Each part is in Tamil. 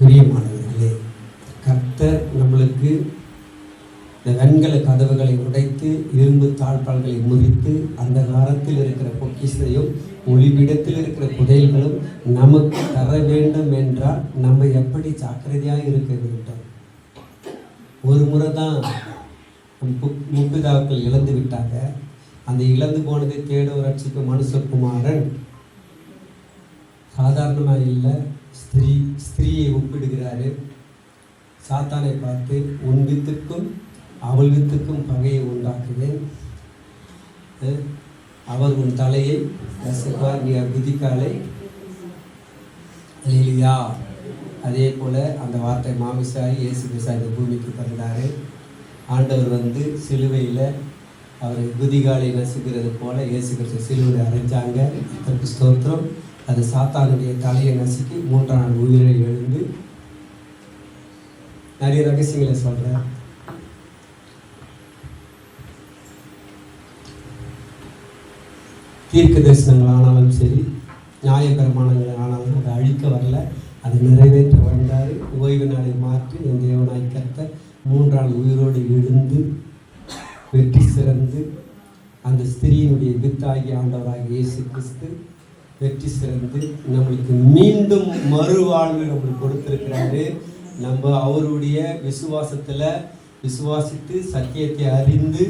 பிரியமானவர்களே கர்த்தர் நம்மளுக்கு இந்த வெண்கல கதவுகளை உடைத்து இரும்பு தாழ்பால்களை முறித்து அந்த காலத்தில் இருக்கிற பொக்கிசையும் ஒளிவிடத்தில் இருக்கிற புதையல்களும் நமக்கு தர வேண்டும் என்றால் நம்ம எப்படி ஜாக்கிரதையாக இருக்க வேண்டும்? ஒரு முறை தான் முப்பிதாக்கள் இழந்து விட்டாங்க. அந்த இழந்து போனதை தேட ரட்சிக்கும் மனுஷகுமாரன் சாதாரணமாக இல்லை ஸ்திரீ ஸ்திரீயை ஒப்பிடுகிறாரு. சாத்தானை பார்த்து உன் வித்துக்கும் அவள் வித்துக்கும் பகையை உண்டாக்குவேன். அவர் உன் தலையை நசுக்குவார் நீ குதிக்காலை இல்லையா அதே போல் அந்த வார்த்தை மாமிசாரி இயேசு கிறிஸ்து இந்த பூமிக்கு பிறந்தார் ஆண்டவர் வந்து சிலுவையில் அவர் குதிகாலை நசுக்கிறது போல இயேசு கிறிஸ்து சிலுவையில் அரைஞ்சாங்க அதற்கு ஸ்தோத்திரம். அது சாத்தானுடைய தலையை நசுக்கி மூன்றாம் நாள் உயிரை எழுந்து நிறைய ரகசியங்களை சொல்கிறேன் தீர்க்க தரிசனங்கள் ஆனாலும் சரி நியாயப்பிரமாணங்கள் ஆனாலும் அதை அழிக்க வரல அது நிறைவேற்ற வந்தார். ஓய்வு நாளை மாற்றி என் தேவனாய் கத்த மூன்றாள் உயிரோடு எழுந்து வெற்றி சிறந்து அந்த ஸ்திரியினுடைய வித்தாகி ஆண்டவராக இயேசு கிறிஸ்து வெற்றி சிறந்து நம்மளுக்கு மீண்டும் மறுவாழ்வு நம்மளுக்கு கொடுத்திருக்கிறாரு. நம்ம அவருடைய விசுவாசத்துல விசுவாசித்து சத்தியத்தை அறிந்து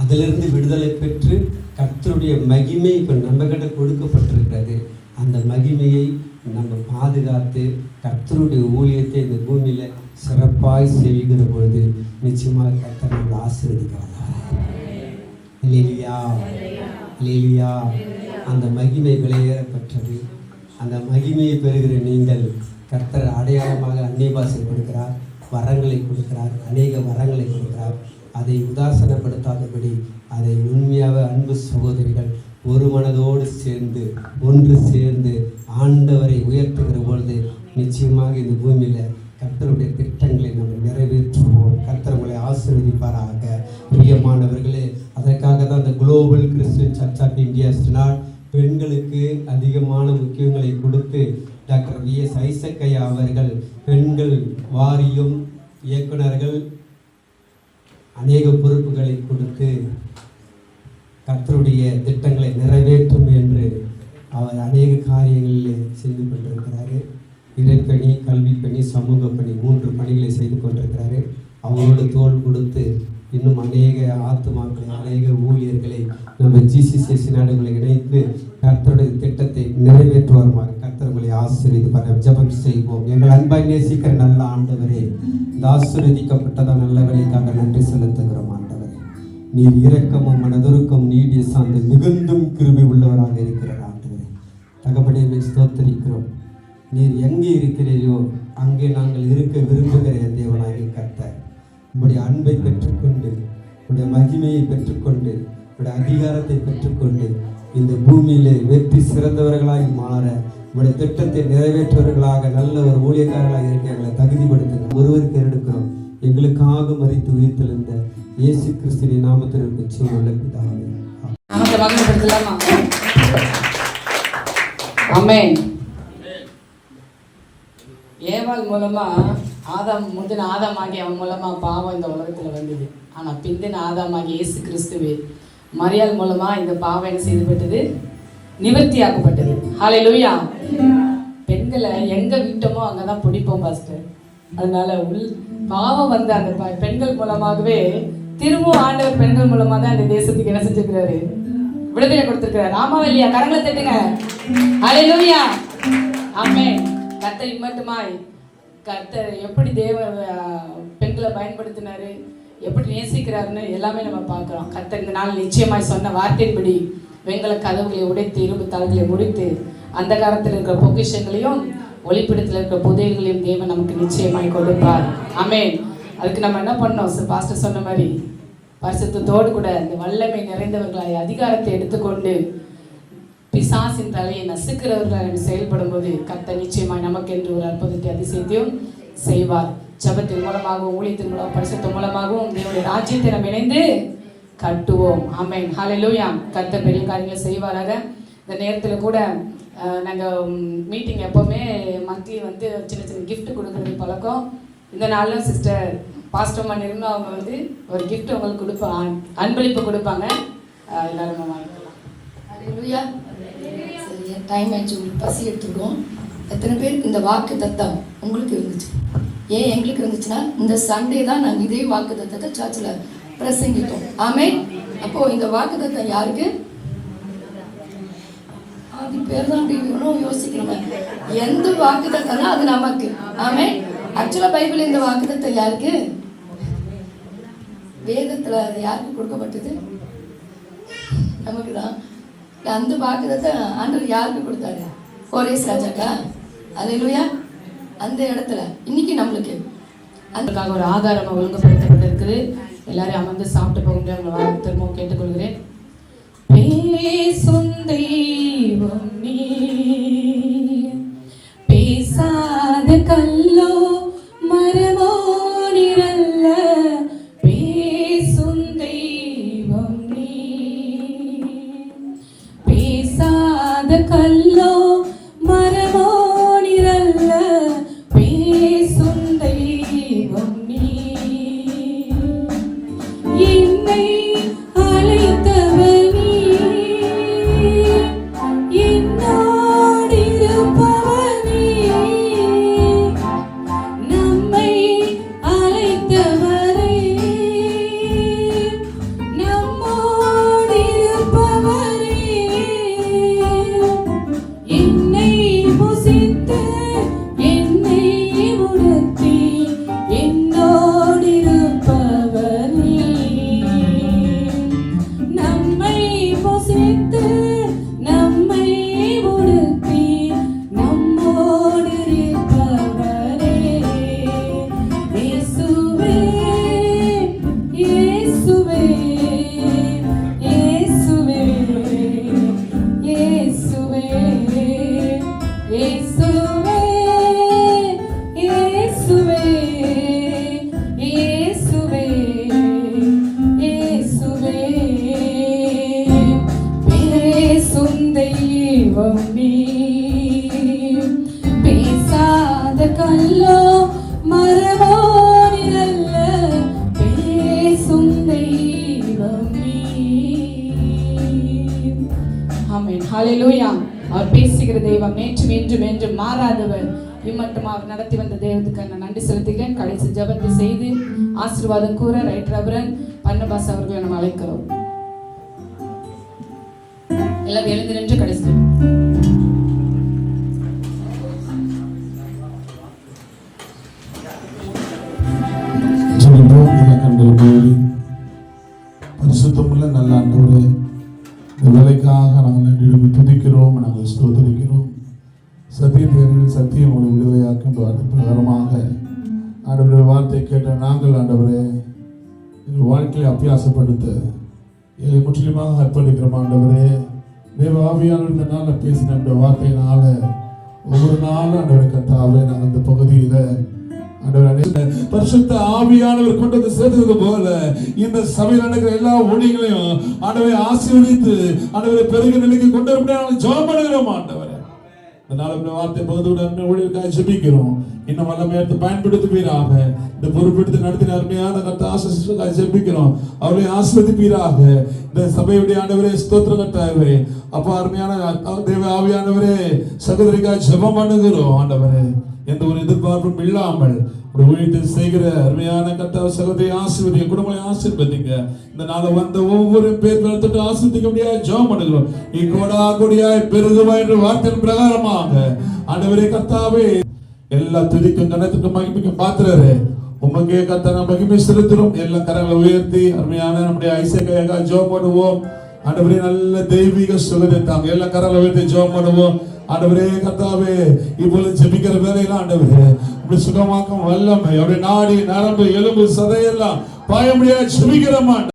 அதிலிருந்து விடுதலை பெற்று கர்த்தருடைய மகிமை இப்போ நம்ம கிட்ட கொடுக்கப்பட்டிருக்கிறது. அந்த மகிமையை நம்ம பாதுகாத்து கர்த்தருடைய ஊழியத்தை இந்த பூமியில சிறப்பாய் செய்கிற பொழுது நிச்சயமாக கர்த்தர் நம்மளை ஆசீர்வதிக்கிறாங்க லீலியா லீலியா அந்த மகிமை விலையேறப்பட்டது அந்த மகிமையை பெறுகிற நீங்கள் கர்த்தர் அடையாளமாக அந்நிய கொடுக்கிறார் வரங்களை கொடுக்கிறார் அநேக வரங்களை கொடுக்கிறார். அதை உதாசனப்படுத்தாதபடி அதை உண்மையாக அன்பு சகோதரிகள் ஒரு மனதோடு சேர்ந்து ஒன்று சேர்ந்து ஆண்டவரை உயர்த்துகிற பொழுது நிச்சயமாக இந்த பூமியில் கர்த்தருடைய திட்டங்களை நம்ம நிறைவேற்றுவோம். கர்த்தர் உங்களை ஆசீர்வதிப்பாராக. பிரியமானவர்களே அதற்காக தான் இந்த global Christian church of India ஸ்டினாட் பெண்களுக்கு அதிகமான முக்கியங்களை கொடுத்து டாக்டர் வி எஸ் ஐசக்கையா அவர்கள் பெண்கள் வாரியம் இயக்குனர்கள் அநேக பொறுப்புகளை கொடுத்து கர்த்தருடைய திட்டங்களை நிறைவேற்றும் என்று அவர் அநேக காரியங்களில் செய்து கொண்டிருக்கிறாரு. இறைப்பணி கல்விப்பணி சமூக பணி மூன்று பணிகளை செய்து கொண்டிருக்கிறாரு. அவரோடு தோல் கொடுத்து இன்னும் அநேக ஆத்துமாக்களை அநேக ஊழியர்களை நம்ம ஜிசிசிஎஸ் நாடுகளை இணைத்து கர்த்தருடைய திட்டத்தை நிறைவேற்றுவாருமாக கர்த்தர் உங்களை பண்ண ஜெபம் செய்வோம். எங்கள் அன்பாய் நேசிக்கிற நல்ல ஆண்டவரே இந்த ஆசீர்வதிக்கப்பட்டதான் நல்லவரைக்காக நன்றி செலுத்துகிறோம் ஆண்டவரே. நீர் இரக்கமும் மனதுருக்கம் நீடிய சார்ந்து மிகுந்தும் கிருபி உள்ளவராக இருக்கிறார் ஆண்டவரே. தகப்படியை ஸ்தோத்தரிக்கிறோம். நீர் எங்கே இருக்கிறீரோ அங்கே நாங்கள் இருக்க விரும்புகிற தேவனாகி கர்த்தர். உங்களுடைய அன்பை பெற்றுக்கொண்டு உங்களுடைய மகிமையை பெற்றுக்கொண்டு உங்களுடைய அதிகாரத்தை பெற்றுக்கொண்டு இந்த பூமியிலே வெற்றி சிறந்தவர்களாய் மாற உடைய திட்டத்தை நிறைவேற்றுவர்களாக நல்ல ஒரு ஊழியக்காரர்களாக இருக்க எங்களை தகுதிப்படுத்துங்க ஒருவருக்கு எடுக்கிறோம் எங்களுக்காக மறித்து உயிர்த்தெழுந்த இயேசு கிறிஸ்துவின் நாமத்திற்கு உள்ள பிதாவே. ஏவாள் மூலமா ஆதாம் முந்தின ஆதாமாகி அவன் மூலமாக பாவம் இந்த உலகத்தில் வந்தது. ஆனால் பிந்தின ஆதாமாகி இயேசு கிறிஸ்துவே மரியாள் மூலமாக இந்த பாவம் என்ன செய்யப்பட்டது? நிவர்த்தியாக்கப்பட்டது. ஹalleluya பெண்களை எங்கே விட்டோமோ அங்கதான் பிடிப்போம் பாஸ்டர் அதனால உள் பாவம் வந்து அந்த ப- பெண்கள் மூலமாகவே திரும்பவும் ஆண்டவர் பெண்கள் மூலமாக தான் இந்த தேசத்துக்கு என்ன செஞ்சிருக்கிறாரு? விடுதலை கொடுத்திருக்கிறார். ஆமாவா இல்லையா? கரங்களை தட்டுங்க. ஹலே லூயா ஆமே கத்தை மட்டுமாய் கர்த்தர் எப்படி தேவ பெண்களை பயன்படுத்தினாரு எப்படி நேசிக்கிறாருன்னு எல்லாமே நம்ம பார்க்குறோம். கர்த்தர் இந்த நாள் நிச்சயமாய் சொன்ன வார்த்தையின்படி வெண்கல கதவுகளை உடைத்து இரும்பு தளங்களை முடித்து அந்த காலத்தில் இருக்கிற பொக்கிஷங்களையும் ஒளிப்பிடத்தில் இருக்கிற புதையல்களையும் தேவன் நமக்கு நிச்சயமாய் கொடுப்பார். ஆமென். அதுக்கு நம்ம என்ன பண்ணோம் பாஸ்டர் சொன்ன மாதிரி பரிசுத்தோடு கூட இந்த வல்லமை நிறைந்தவர்களாய் அதிகாரத்தை எடுத்துக்கொண்டு பிசாசின் தலையை நசுக்கிறவர்களாக செயல்படும் போது கத்த நிச்சயமாய் நமக்கு என்று ஒரு அற்புதத்தை அதிசயத்தையும் செய்வார். ஜபத்தின் மூலமாகவும் ஊழியத்தின் மூலம் பரிசுத்தின் மூலமாகவும் தேவனுடைய ராஜ்யத்தை நம்ம இணைந்து கட்டுவோம். ஆமென். ஹலலூயா கத்த பெரிய காரியங்களை செய்வாராக. இந்த நேரத்தில் கூட நாங்கள் மீட்டிங் எப்போவுமே மந்த்லி வந்து சின்ன சின்ன கிஃப்ட் கொடுக்குறது பழக்கம். இந்த நாளில் சிஸ்டர் பாஸ்டர் நிர்மலா அவங்க வந்து ஒரு கிஃப்ட் உங்களுக்கு கொடுப்பாங்க அன்பளிப்பு கொடுப்பாங்க. எல்லாரும் வாங்கிக்கலாம். அல்லேலூயா டைம் ஆயிடுச்சு உங்களுக்கு பசி எடுத்துருக்கோம் எத்தனை பேருக்கு இந்த வாக்கு தத்தம் உங்களுக்கு இருந்துச்சு? ஏன் எங்களுக்கு இருந்துச்சுன்னா இந்த சண்டே தான் நாங்கள் இதே வாக்கு தத்தத்தை சர்ச்சில் பிரசங்கிட்டோம் ஆமே அப்போ இந்த வாக்கு தத்தம் யாருக்கு? அது பேர் தான் அப்படி யோசிக்கிறோம். எந்த வாக்கு தத்தம்னா அது நமக்கு. ஆமே ஆக்சுவலாக பைபிள் இந்த வாக்கு தத்தம் யாருக்கு? வேதத்தில் அது யாருக்கு கொடுக்கப்பட்டது? நமக்கு தான் அந்த வாக்குதத்தை ஆண்டவர் யாருக்கு கொடுத்தாரு? கோரேஸ் ராஜாக்கா. அல்லேலூயா. அந்த இடத்துல. இன்னைக்கு நம்மளுக்கு. அந்த அதுக்காக ஒரு ஆதாரம் ஒழுங்குபடுத்தப்பட்டிருக்குது. எல்லாரும் அமர்ந்து சாப்பிட்டு போக முடியும் உங்களை வா- திரும்பவும் கேட்டுக்கொள்கிறேன். பேசும் தெய்வம் நீ ஆமென். ஹalleluya. அவர் பேசுகிற தெய்வம் நேற்றும் என்றும் என்றும் மாறாதவர். இம்மட்டும் அவர் நடத்தி வந்த தெய்வத்துக்கு நான் நன்றி செலுத்துகிறேன். கடைசி ஜபத்தை செய்து ஆசீர்வாதம் கூற ரைட் ரபரன் பன்னபாஸ் அவர்களை நம்ம அழைக்கிறோம். எல்லாரும் எழுந்து நின்று கடைசி ஜெபிப்போம் you. ஸ்தோத்தரிக்கிறோம். சத்திய தேர்வில் சத்தியம் உங்களை விடுதலையாக்கும் பிரகாரமாக ஆண்டவரே வார்த்தை கேட்ட நாங்கள் ஆண்டவரே எங்கள் வாழ்க்கையை அபியாசப்படுத்த எங்களை முற்றிலுமாக அர்ப்பணிக்கிறோம் ஆண்டவரே. தேவ ஆவியானவர் இந்த நாளில் பேசின இந்த வார்த்தையினால ஒவ்வொரு நாளும் ஆண்டவரை கத்தாவே நாங்கள் இந்த பகுதியில் பரிசுத்த ஆவியானவர் கொண்டு வந்து சேர்த்தது போல இந்த சபையில் நடக்கிற எல்லா ஊழியங்களையும் ஆண்டவரை ஆசீர்வதித்து ஆண்டவரை பெருக நிலைக்கு கொண்டு வர நாங்கள் ஜெபம் பண்ணுகிறோம் ஆண்டவர். அதனால இந்த வார்த்தை பகுதியோட அருமை ஊழியர்காக ஜெபிக்கிறோம். இன்னும் வல்லமை எடுத்து பயன்படுத்துவீராக. இந்த பொறுப்பெடுத்து நடத்தின அருமையான கத்த ஆசிரியர்களுக்காக ஜெபிக்கிறோம். அவரை ஆஸ்வதிப்பீராக இந்த சபையுடைய ஆண்டவரே ஸ்தோத்திர கட்டாயவரே அப்பா அருமையான தேவ ஆவியானவரே சகோதரிக்காக ஜெபம் பண்ணுகிறோம் ஆண்டவரே. எந்த ஒரு எதிர்பார்ப்பும் இல்லாமல் ஊழியத்தை செய்கிற அருமையான கத்த சகோதரி ஆசீர்வதிங்க குடும்பங்களை ஆசீர்வதிங்க. இந்த நாளை வந்த ஒவ்வொரு பேர் நடத்திட்டு ஆசிர்வதிக்க முடியாது ஜோம் பண்ணுகிறோம். நீ கோடா கொடியாய் பெருகுவா என்ற வார்த்தையின் பிரகாரமாக ஆண்டவரே கத்தாவே எல்லா துதிக்கும் கணத்துக்கும் மகிமைக்கும் பாத்துறாரு உமக்கே கத்தன மகிமை செலுத்துறோம் எல்லா கரங்களை உயர்த்தி அருமையான நம்முடைய ஐசக்கையாக ஜோம் பண்ணுவோம். ஆண்டவரே நல்ல தெய்வீக சுகத்தை தாங்க. எல்லா கரங்களை உயர்த்தி ஜோம் பண்ணுவோம். ஆண்டவரே கர்த்தாவே இப்பொழுது ஜெபிக்கிற வேலையில ஆண்டவரே இப்படி சுகமாக்கும் வல்லமை அவருடைய நாடி நரம்பு எலும்பு சதையெல்லாம் பாய முடியாது ஜெபிக்கிறோம்